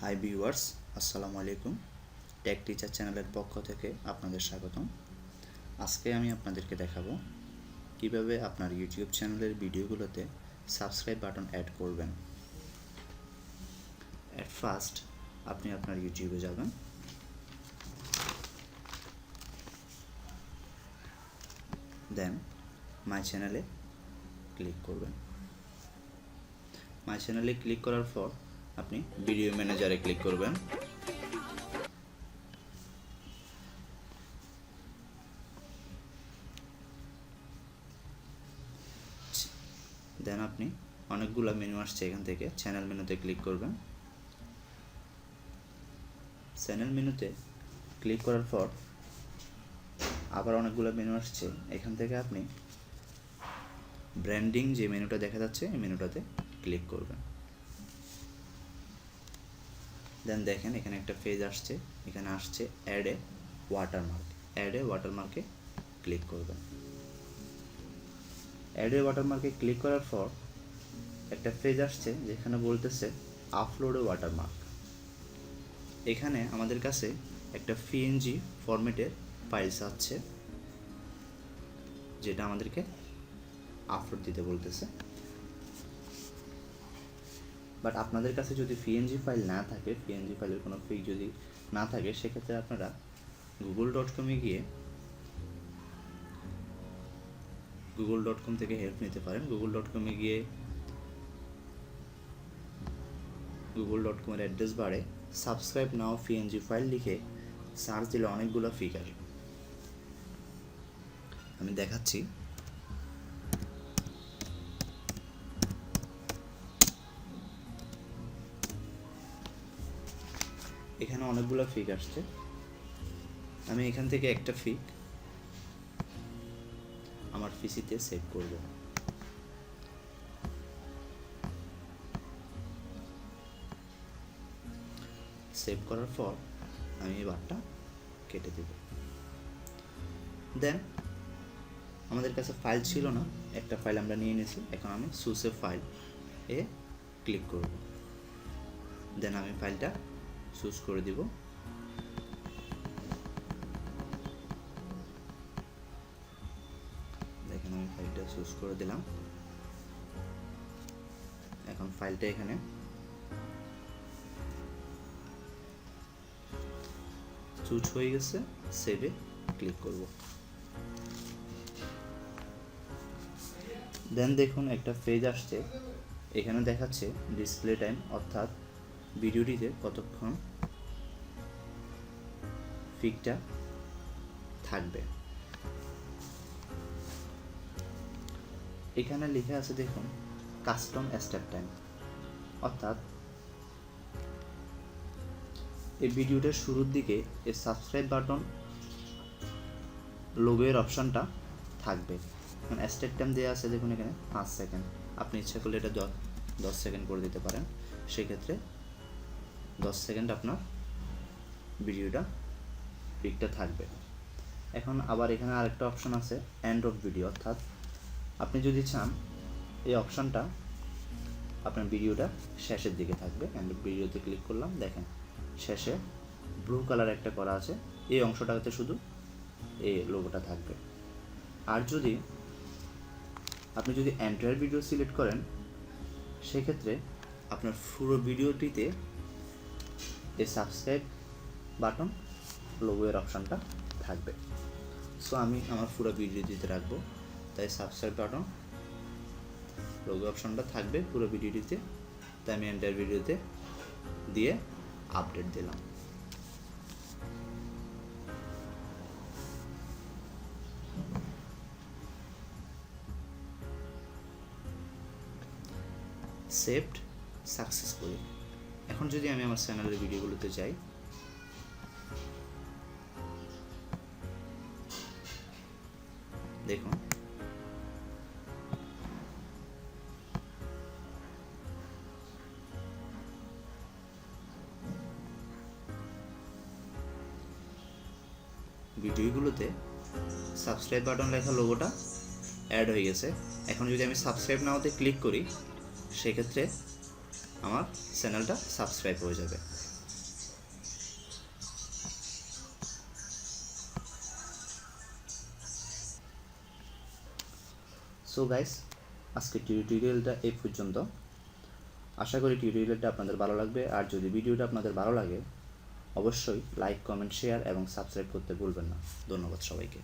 Hi viewers আসসালামু আলাইকুম। Take teacher চ্যানেলের পক্ষ থেকে আপনাদের স্বাগতম। আজকে আমি আপনাদেরকে দেখাবো কীভাবে আপনার ইউটিউব চ্যানেলের ভিডিওগুলোতে সাবস্ক্রাইব বাটন অ্যাড করবেন। অ্যাট ফার্স্ট আপনি আপনার ইউটিউবে যাবেন। দেন মাই চ্যানেলে ক্লিক করবেন। মাই চ্যানেলে ক্লিক করার পর আপনি ভিডিও ম্যানেজারে ক্লিক করবেন। দেন আপনি অনেকগুলো মেনু আসছে এখান থেকে চ্যানেল মেনুতে ক্লিক করবেন। চ্যানেল মেনুতে ক্লিক করার পর আবার অনেকগুলো মেনু আসছে। এখান থেকে আপনি ব্র্যান্ডিং যে মেনুটা দেখা যাচ্ছে, এই মেনুটাতে ক্লিক করবেন। দেন দেখেন, এখানে একটা পেজ আসছে। এখানে আসছে add a watermark add a ওয়াটারমার্কে click করবেন অ্যাড এ ওয়াটারমার্কে ক্লিক করার পর একটা পেজ আসছে যেখানে বলতেছে আপলোড এ ওয়াটারমার্ক এখানে আমাদের কাছে একটা পিএনজি ফরম্যাটের ফাইলস আছে, যেটা আমাদেরকে আপলোড দিতে বলতেছে। বাট আপনাদের কাছে যদি পিএনজি ফাইল না থাকে পিএনজি ফাইলের কোনো ফিক যদি না থাকে, সেক্ষেত্রে আপনারা গুগল ডট কমে গিয়ে গুগল ডট কম থেকে হেল্প নিতে পারেন। গুগল ডট কমে গিয়ে গুগল ডট কমের অ্যাড্রেস বারে সাবস্ক্রাইব নাও পিএনজি ফাইল লিখে সার্চ দিলে অনেকগুলো ফিক আসবে। আমি দেখাচ্ছি। এখানে অনেকগুলো ফিক আসছে। আমি এখান থেকে একটা ফিক আমার পিসিতে সেভ করব। সেভ করার পর আমি এই বারটা কেটে দেব। দেন আমাদের কাছে ফাইল ছিল না, একটা ফাইল আমরা নিয়ে নিয়েছি, এখন আমি সুসে ফাইল এ ক্লিক করব। দেন আমি ফাইলটা চুজ করে দিব। দেখেন আমি ফাইলটা চুজ করে দিলাম। এখন ফাইলটা এখানে। চুজ হয়ে গেছে সেভে ক্লিক করব। দেন দেখুন একটা পেজ আসছে, এখানে দেখাচ্ছে ডিসপ্লে টাইম অর্থাৎ ভিডিওটিতে কতক্ষণ ফিকটা থাকবে? এখানে লেখা আছে দেখুন কাস্টম স্টার্ট টাইম অর্থাৎ এই ভিডিওটার শুরুর দিকে এই সাবস্ক্রাইব বাটন লোগোয়ের অপশনটা থাকবে। মানে স্টার্ট টাইম দেওয়া আছে দেখুন এখানে, পাঁচ সেকেন্ড আপনি ইচ্ছা করলে এটা দশ সেকেন্ড করে দিতে পারেন। সেক্ষেত্রে দশ সেকেন্ড আপনার ভিডিওটা পিকটা থাকবে। এখন আবার এখানে আরেকটা অপশন আছে এন্ড অফ ভিডিও অর্থাৎ আপনি যদি চান, এই অপশনটা আপনার ভিডিওটা শেষের দিকে থাকবে। এন্ড অফ ভিডিওতে ক্লিক করলাম, দেখেন শেষে ব্লু কালার একটা করা আছে, এই অংশটাতে শুধু এই লোগোটা থাকবে। আর যদি আপনি যদি অ্যান্ড্রয়েড ভিডিও সিলেক্ট করেন, সেক্ষেত্রে আপনার পুরো ভিডিওটিতে এই সাবস্ক্রাইব বাটন লোগোয়ের অপশানটা থাকবে। সো আমি আমার পুরো ভিডিও দিতে রাখব। তাই সাবস্ক্রাইব বাটন লোগো অপশানটা থাকবে পুরো ভিডিওটিতে তাই আমি এন্টার ভিডিওতে দিয়ে আপডেট দিলাম। সেভড সাকসেসফুলি এখন যদি আমি আমার চ্যানেলের ভিডিওগুলোতে যাই, দেখুন। ভিডিওগুলোতে সাবস্ক্রাইব বাটন লেখা লোগোটা অ্যাড হয়ে গেছে। এখন যদি আমি সাবস্ক্রাইব নাওতে ক্লিক করি, সেক্ষেত্রে আমার চ্যানেলটা সাবস্ক্রাইব হয়ে যাবে। সো গাইস আজকে টিউটোরিয়ালটা এই পর্যন্ত। আশা করি টিউটোরিয়ালটা আপনাদের ভালো লাগবে। আর যদি ভিডিওটা আপনাদের ভালো লাগে, অবশ্যই লাইক কমেন্ট শেয়ার এবং সাবস্ক্রাইব করতে ভুলবেন না। ধন্যবাদ সবাইকে।